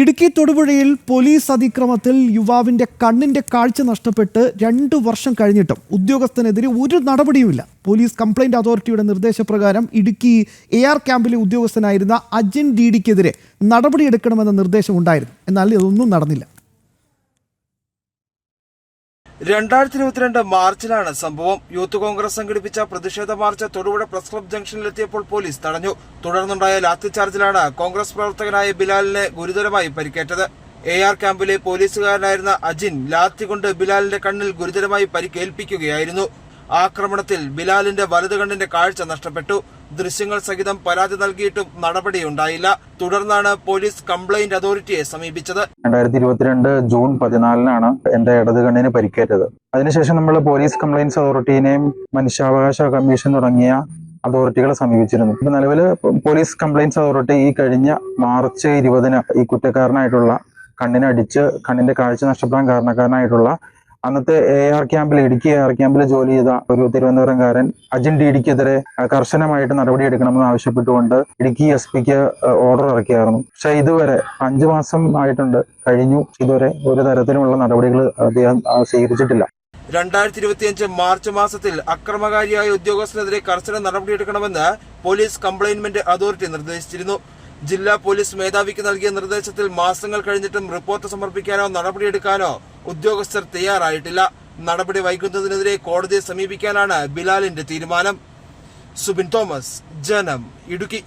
ഇടുക്കി തൊടുപുഴയിൽ പോലീസ് അതിക്രമത്തിൽ യുവാവിന്റെ കണ്ണിന്റെ കാഴ്ച നഷ്ടപ്പെട്ട് രണ്ടു വർഷം കഴിഞ്ഞിട്ടും ഉദ്യോഗസ്ഥനെതിരെ ഒരു നടപടിയുമില്ല. പോലീസ് കംപ്ലൈന്റ് അതോറിറ്റിയുടെ നിർദ്ദേശപ്രകാരം ഇടുക്കി എ ആർ ക്യാമ്പിലെ ഉദ്യോഗസ്ഥനായിരുന്ന അജിൻ ഡി ഡിക്കെതിരെ നടപടിയെടുക്കണമെന്ന നിർദ്ദേശമുണ്ടായിരുന്നു. എന്നാൽ ഇതൊന്നും നടന്നില്ല. രണ്ടായിരത്തി ഇരുപത്തിരണ്ട് മാർച്ചിലാണ് സംഭവം. യൂത്ത് കോൺഗ്രസ് സംഘടിപ്പിച്ച പ്രതിഷേധ മാർച്ച് തൊടുപുഴ പ്രസ് ക്ലബ് ജംഗ്ഷനിലെത്തിയപ്പോൾ പോലീസ് തടഞ്ഞു. തുടർന്നുണ്ടായ ലാത്തിചാർജിലാണ് കോൺഗ്രസ് പ്രവർത്തകനായ ബിലാലിനെ ഗുരുതരമായി പരിക്കേറ്റത്. എ ആർ ക്യാമ്പിലെ പോലീസുകാരനായിരുന്ന അജിൻ ലാത്തി കൊണ്ട് ബിലാലിന്റെ കണ്ണിൽ ഗുരുതരമായി പരിക്കേൽപ്പിക്കുകയായിരുന്നു. ആക്രമണത്തിൽ ബിലാലിന്റെ വലതുകണ്ണിന്റെ കാഴ്ച നഷ്ടപ്പെട്ടു. ദൃശ്യങ്ങൾ സഹിതം പരാതി നൽകിയിട്ടും നടപടിയുണ്ടായില്ല. തുടർന്നാണ് പോലീസ് കംപ്ലൈന്റ് അതോറിറ്റിയെ സമീപിച്ചത്. രണ്ടായിരത്തി ഇരുപത്തിരണ്ട് ജൂൺ പതിനാലിനാണ് എന്റെ ഇടത് കണ്ണിന് പരിക്കേറ്റത്. അതിനുശേഷം നമ്മൾ പോലീസ് കംപ്ലൈന്റ്സ് അതോറിറ്റിനെയും മനുഷ്യാവകാശ കമ്മീഷൻ തുടങ്ങിയ അതോറിറ്റികളെ സമീപിച്ചിരുന്നു. ഇപ്പൊ നിലവിൽ പോലീസ് കംപ്ലൈന്റ്സ് അതോറിറ്റി ഈ കഴിഞ്ഞ മാർച്ച് ഇരുപതിന് ഈ കുറ്റക്കാരനായിട്ടുള്ള കണ്ണിനടിച്ച് കണ്ണിന്റെ കാഴ്ച നഷ്ടപ്പെടാൻ കാരണക്കാരനായിട്ടുള്ള അന്നത്തെ എ ആർ ക്യാമ്പിൽ ഇടുക്കി എ ആർ ക്യാമ്പിൽ ജോലി ചെയ്ത ഒരു തിരുവനന്തപുരംകാരൻ അജിൻ ഡിഡിക്കെതിരെ കർശനമായിട്ട് നടപടിയെടുക്കണമെന്ന് ആവശ്യപ്പെട്ടുകൊണ്ട് ഇടുക്കി എസ് പിക്ക് ഓർഡർ ഇറക്കിയായിരുന്നു. പക്ഷെ ഇതുവരെ അഞ്ചു മാസം ആയിട്ടുണ്ട്. കഴിഞ്ഞു. ഇതുവരെ ഒരു തരത്തിലുമുള്ള നടപടികൾ അദ്ദേഹം സ്വീകരിച്ചിട്ടില്ല. രണ്ടായിരത്തി ഇരുപത്തിയഞ്ച് മാർച്ച് മാസത്തിൽ അക്രമകാരിയായ ഉദ്യോഗസ്ഥനെതിരെ കർശന നടപടിയെടുക്കണമെന്ന് പോലീസ് കംപ്ലൈൻമെന്റ് അതോറിറ്റി നിർദ്ദേശിച്ചിരുന്നു. ജില്ലാ പോലീസ് മേധാവിക്ക് നൽകിയ നിർദ്ദേശത്തിൽ മാസങ്ങൾ കഴിഞ്ഞിട്ടും റിപ്പോർട്ട് സമർപ്പിക്കാനോ നടപടിയെടുക്കാനോ ഉദ്യോഗസ്ഥർ തയ്യാറായിട്ടില്ല. നടപടി വൈകുന്നതിനെതിരെ കോടതിയെ സമീപിക്കാനാണ് ബിലാലിന്റെ തീരുമാനം. സുബിൻ തോമസ് ജനം ഇടുക്കി.